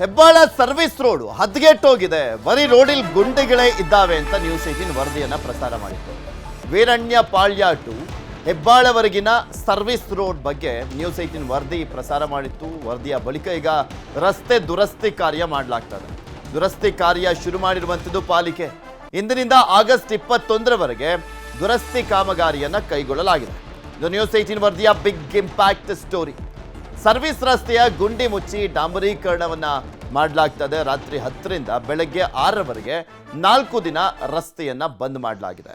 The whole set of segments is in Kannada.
ಹೆಬ್ಬಾಳ ಸರ್ವಿಸ್ ರೋಡ್ ಹದ್ಗೆಟ್ಟೋಗಿದೆ ಬರೀ ರೋಡಿಲ್ ಗುಂಡಿಗಳೇ ಇದ್ದಾವೆ ಅಂತ ನ್ಯೂಸ್ ಏಟೀನ್ ವರದಿಯನ್ನ ಪ್ರಸಾರ ಮಾಡಿತ್ತು. ವೀರಣ್ಯ ಪಾಳ್ಯ ಟು ಹೆಬ್ಬಾಳವರೆಗಿನ ಸರ್ವಿಸ್ ರೋಡ್ ಬಗ್ಗೆ ನ್ಯೂಸ್ ಏಟೀನ್ ವರದಿ ಪ್ರಸಾರ ಮಾಡಿತ್ತು. ವರದಿಯ ಬಳಿಕ ಈಗ ರಸ್ತೆ ದುರಸ್ತಿ ಕಾರ್ಯ ಮಾಡಲಾಗ್ತದೆ. ದುರಸ್ತಿ ಕಾರ್ಯ ಶುರು ಮಾಡಿರುವಂಥದ್ದು ಪಾಲಿಕೆ. ಇಂದಿನಿಂದ ಆಗಸ್ಟ್ ಇಪ್ಪತ್ತೊಂದರವರೆಗೆ ದುರಸ್ತಿ ಕಾಮಗಾರಿಯನ್ನ ಕೈಗೊಳ್ಳಲಾಗಿದೆ. ಇದು ನ್ಯೂಸ್ ಏಟೀನ್ ವರದಿಯ ಬಿಗ್ ಇಂಪ್ಯಾಕ್ಟ್ ಸ್ಟೋರಿ ಸರ್ವಿಸ್ ರಸ್ತೆಯ ಗುಂಡಿ ಮುಚ್ಚಿ ಡಾಂಬರೀಕರಣವನ್ನು ಮಾಡಲಾಗ್ತದೆ. ರಾತ್ರಿ ಹತ್ತರಿಂದ ಬೆಳಗ್ಗೆ ಆರರವರೆಗೆ ನಾಲ್ಕು ದಿನ ರಸ್ತೆಯನ್ನ ಬಂದ್ ಮಾಡಲಾಗಿದೆ.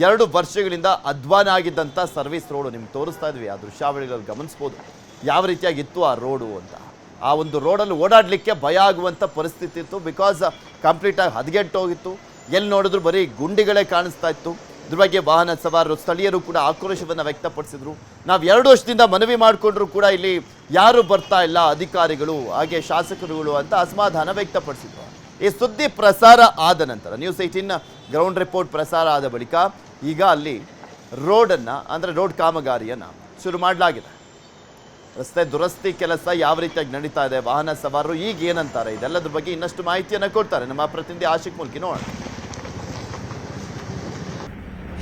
ಎರಡು ವರ್ಷಗಳಿಂದ ಅಧ್ವಾನ ಆಗಿದ್ದಂಥ ಸರ್ವಿಸ್ ರೋಡು ನಿಮ್ಗೆ ತೋರಿಸ್ತಾ ಇದ್ವಿ. ಆ ದೃಶ್ಯಾವಳಿಗಳಲ್ಲಿ ಗಮನಿಸ್ಬೋದು. ಯಾವ ರೀತಿಯಾಗಿತ್ತು ಆ ರೋಡು ಅಂತ. ಆ ಒಂದು ರೋಡಲ್ಲಿ ಓಡಾಡಲಿಕ್ಕೆ ಭಯ ಆಗುವಂಥ ಪರಿಸ್ಥಿತಿ ಇತ್ತು. ಬಿಕಾಸ್ ಕಂಪ್ಲೀಟಾಗಿ ಹದಗೆಟ್ಟು ಹೋಗಿತ್ತು. ಎಲ್ಲಿ ನೋಡಿದ್ರು ಬರೀ ಗುಂಡಿಗಳೇ ಕಾಣಿಸ್ತಾ ಇತ್ತು. ಇದ್ರ ಬಗ್ಗೆ ವಾಹನ ಸವಾರರು, ಸ್ಥಳೀಯರು ಕೂಡ ಆಕ್ರೋಶವನ್ನು ವ್ಯಕ್ತಪಡಿಸಿದರು. ನಾವು ಎರಡು ವರ್ಷದಿಂದ ಮನವಿ ಮಾಡಿಕೊಂಡ್ರು ಕೂಡ ಇಲ್ಲಿ ಯಾರು ಬರ್ತಾ ಇಲ್ಲ ಅಧಿಕಾರಿಗಳು, ಹಾಗೆ ಶಾಸಕರುಗಳು ಅಂತ ಅಸಮಾಧಾನ ವ್ಯಕ್ತಪಡಿಸಿದ್ರು. ಈ ಸುದ್ದಿ ಪ್ರಸಾರ ಆದ ನಂತರ ನ್ಯೂಸ್ ಏಯ್ಟೀನ್ ಗ್ರೌಂಡ್ ರಿಪೋರ್ಟ್ ಪ್ರಸಾರ ಆದ ಬಳಿಕ ಈಗ ಅಲ್ಲಿ ರೋಡನ್ನು, ಅಂದರೆ ರೋಡ್ ಕಾಮಗಾರಿಯನ್ನು ಶುರು ಮಾಡಲಾಗಿದೆ. ರಸ್ತೆ ದುರಸ್ತಿ ಕೆಲಸ ಯಾವ ರೀತಿಯಾಗಿ ನಡೀತಾ ಇದೆ, ವಾಹನ ಸವಾರರು ಈಗ ಏನಂತಾರೆ, ಇದೆಲ್ಲದ್ರ ಬಗ್ಗೆ ಇನ್ನಷ್ಟು ಮಾಹಿತಿಯನ್ನು ಕೊಡ್ತಾರೆ ನಮ್ಮ ಪ್ರತಿನಿಧಿ ಆಶಿಕ್ ಮುಲ್ಕಿ, ನೋಡೋಣ.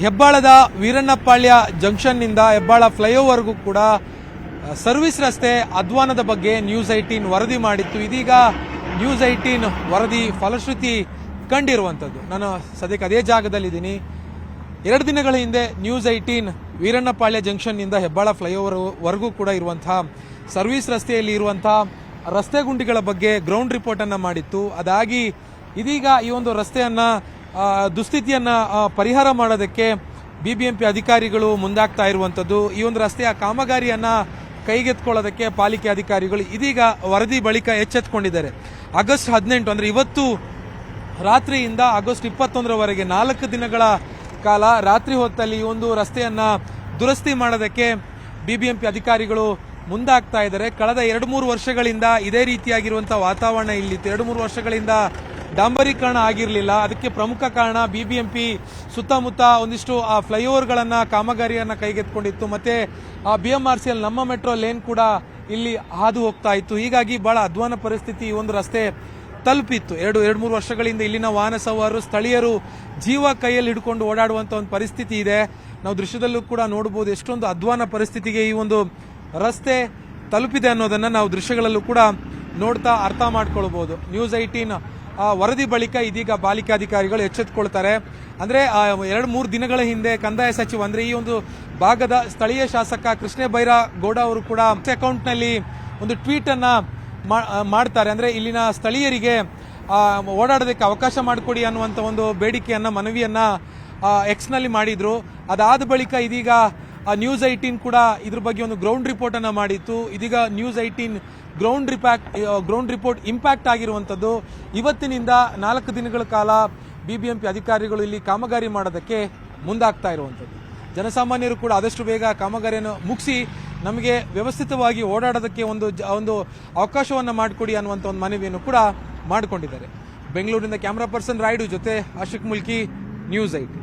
ಹೆಬ್ಬಾಳದ ವೀರಣ್ಣಪಾಳ್ಯ ಜಂಕ್ಷನ್ನಿಂದ ಹೆಬ್ಬಾಳ ಫ್ಲೈಓವರ್ಗೂ ಕೂಡ ಸರ್ವಿಸ್ ರಸ್ತೆ ಅಧ್ವಾನದ ಬಗ್ಗೆ ನ್ಯೂಸ್ ಐಟೀನ್ ವರದಿ ಮಾಡಿತ್ತು. ಇದೀಗ ನ್ಯೂಸ್ ಐಟೀನ್ ವರದಿ ಫಲಶ್ರುತಿ ಕಂಡಿರುವಂಥದ್ದು ನಾನು ಸದ್ಯಕ್ಕೆ ಅದೇ ಜಾಗದಲ್ಲಿದ್ದೀನಿ. ಎರಡು ದಿನಗಳ ಹಿಂದೆ ನ್ಯೂಸ್ ಐಟೀನ್ ವೀರಣ್ಣಪಾಳ್ಯ ಜಂಕ್ಷನ್ನಿಂದ ಹೆಬ್ಬಾಳ ಫ್ಲೈಓವರ್ ವರೆಗೂ ಕೂಡ ಇರುವಂತಹ ಸರ್ವಿಸ್ ರಸ್ತೆಯಲ್ಲಿ ಇರುವಂತಹ ರಸ್ತೆ ಗುಂಡಿಗಳ ಬಗ್ಗೆ ಗ್ರೌಂಡ್ ರಿಪೋರ್ಟನ್ನು ಮಾಡಿತ್ತು. ಅದಾಗಿ ಇದೀಗ ಈ ಒಂದು ರಸ್ತೆಯನ್ನ ದುಸ್ಥಿತಿಯನ್ನ ಪರಿಹಾರ ಮಾಡೋದಕ್ಕೆ ಬಿ ಬಿ ಎಂ ಪಿ ಅಧಿಕಾರಿಗಳು ಮುಂದಾಗ್ತಾ ಇರುವಂಥದ್ದು. ಈ ಒಂದು ರಸ್ತೆಯ ಕಾಮಗಾರಿಯನ್ನು ಕೈಗೆತ್ಕೊಳ್ಳೋದಕ್ಕೆ ಪಾಲಿಕೆ ಅಧಿಕಾರಿಗಳು ಇದೀಗ ವರದಿ ಬಳಿಕ ಎಚ್ಚೆತ್ಕೊಂಡಿದ್ದಾರೆ. ಆಗಸ್ಟ್ ಹದಿನೆಂಟು ಅಂದರೆ ಇವತ್ತು ರಾತ್ರಿಯಿಂದ ಆಗಸ್ಟ್ ಇಪ್ಪತ್ತೊಂದರವರೆಗೆ ನಾಲ್ಕು ದಿನಗಳ ಕಾಲ ರಾತ್ರಿ ಹೊತ್ತಲ್ಲಿ ಈ ಒಂದು ರಸ್ತೆಯನ್ನು ದುರಸ್ತಿ ಮಾಡೋದಕ್ಕೆ ಬಿ ಬಿ ಎಂ ಪಿ ಅಧಿಕಾರಿಗಳು ಮುಂದಾಗ್ತಾ ಇದ್ದಾರೆ. ಕಳೆದ ಎರಡು ಮೂರು ವರ್ಷಗಳಿಂದ ಇದೇ ರೀತಿಯಾಗಿರುವಂಥ ವಾತಾವರಣ ಇಲ್ಲಿತ್ತು. ಎರಡು ಮೂರು ವರ್ಷಗಳಿಂದ ಡಾಂಬರೀಕರಣ ಆಗಿರಲಿಲ್ಲ. ಅದಕ್ಕೆ ಪ್ರಮುಖ ಕಾರಣ ಬಿಬಿಎಂಪಿ ಸುತ್ತಮುತ್ತ ಒಂದಿಷ್ಟು, ಆ, ಫ್ಲೈಓವರ್ಗಳನ್ನು, ಕಾಮಗಾರಿಯನ್ನು ಕೈಗೆತ್ಕೊಂಡಿತ್ತು ಮತ್ತೆ, ಆ B M R C L Namma metro lane ಕೂಡ ಇಲ್ಲಿ ಹಾದು ಹೋಗ್ತಾ ಇತ್ತು. ಹೀಗಾಗಿ ಬಹಳ ಅಧ್ವಾನ ಪರಿಸ್ಥಿತಿ ಈ ಒಂದು ರಸ್ತೆ ತಲುಪಿತ್ತು. ಎರಡು ಎರಡು, ಮೂರು ವರ್ಷಗಳಿಂದ ಇಲ್ಲಿನ ವಾಹನ ಸವಾರರು, ಸ್ಥಳೀಯರು ಜೀವ ಕೈಯಲ್ಲಿ ಹಿಡ್ಕೊಂಡು ಓಡಾಡುವಂತ ಒಂದು ಪರಿಸ್ಥಿತಿ ಇದೆ. ನಾವು ದೃಶ್ಯದಲ್ಲೂ ಕೂಡ ನೋಡಬಹುದು ಎಷ್ಟೊಂದು ಅಧ್ವಾನ ಪರಿಸ್ಥಿತಿಗೆ ಈ ಒಂದು ರಸ್ತೆ ತಲುಪಿದೆ ಅನ್ನೋದನ್ನ ನಾವು ದೃಶ್ಯಗಳಲ್ಲೂ ಕೂಡ ನೋಡ್ತಾ ಅರ್ಥ ಮಾಡ್ಕೊಳ್ಬೋದು ನ್ಯೂಸ್ ಐಟೀನ್ ವರದಿ ಬಳಿಕ ಇದೀಗ ಪಾಲಿಕಾಧಿಕಾರಿಗಳು ಎಚ್ಚೆತ್ತುಕೊಳ್ತಾರೆ ಅಂದ್ರೆ ಎರಡು ಮೂರು ದಿನಗಳ ಹಿಂದೆ ಕಂದಾಯ ಸಚಿವ, ಅಂದ್ರೆ ಈ ಒಂದು ಭಾಗದ ಸ್ಥಳೀಯ ಶಾಸಕ ಕೃಷ್ಣ ಭೈರ ಗೌಡ ಅವರು ಕೂಡ ಅಕೌಂಟ್ನಲ್ಲಿ ಒಂದು ಟ್ವೀಟ್ ಅನ್ನ ಮಾ- ಮಾಡ್ತಾರೆ. ಅಂದ್ರೆ, ಇಲ್ಲಿನ ಸ್ಥಳೀಯರಿಗೆ ಓಡಾಡೋದಕ್ಕೆ ಅವಕಾಶ ಮಾಡಿಕೊಡಿ ಅನ್ನುವಂತ ಒಂದು ಬೇಡಿಕೆಯನ್ನ, ಮನವಿಯನ್ನ ಎಕ್ಸ್ನಲ್ಲಿ ಮಾಡಿದ್ರು. ಅದಾದ ಬಳಿಕ ಇದೀಗ ನ್ಯೂಸ್ ಐಟೀನ್ ಕೂಡ ಇದ್ರ ಬಗ್ಗೆ ಒಂದು ಗ್ರೌಂಡ್ ರಿಪೋರ್ಟ್ ಅನ್ನ ಮಾಡಿತ್ತು. ಇದೀಗ ನ್ಯೂಸ್ ಐಟೀನ್ ಗ್ರೌಂಡ್ ರಿಪ್ಯಾಕ್ಟ್ ಗ್ರೌಂಡ್ ರಿಪೋರ್ಟ್ ಇಂಪ್ಯಾಕ್ಟ್ ಆಗಿರುವಂಥದ್ದು. ಇವತ್ತಿನಿಂದ ನಾಲ್ಕು ದಿನಗಳ ಕಾಲ ಬಿಬಿಎಂಪಿ ಅಧಿಕಾರಿಗಳು ಇಲ್ಲಿ ಕಾಮಗಾರಿ ಮಾಡೋದಕ್ಕೆ ಮುಂದಾಗ್ತಾ ಇರುವಂಥದ್ದು. ಜನಸಾಮಾನ್ಯರು ಕೂಡ ಆದಷ್ಟು ಬೇಗ ಕಾಮಗಾರಿಯನ್ನು ಮುಗಿಸಿ ನಮಗೆ ವ್ಯವಸ್ಥಿತವಾಗಿ ಓಡಾಡೋದಕ್ಕೆ ಒಂದು ಒಂದು ಅವಕಾಶವನ್ನು ಮಾಡಿಕೊಡಿ ಅನ್ನುವಂಥ ಒಂದು ಮನವಿಯನ್ನು ಕೂಡ ಮಾಡಿಕೊಂಡಿದ್ದಾರೆ. ಬೆಂಗಳೂರಿನಿಂದ ಕ್ಯಾಮ್ರಾ ಪರ್ಸನ್ ರಾಯ್ಡು ಜೊತೆ ಆಶಿಕ್ ಮುಲ್ಕಿ ನ್ಯೂಸ್ ಐಟಿ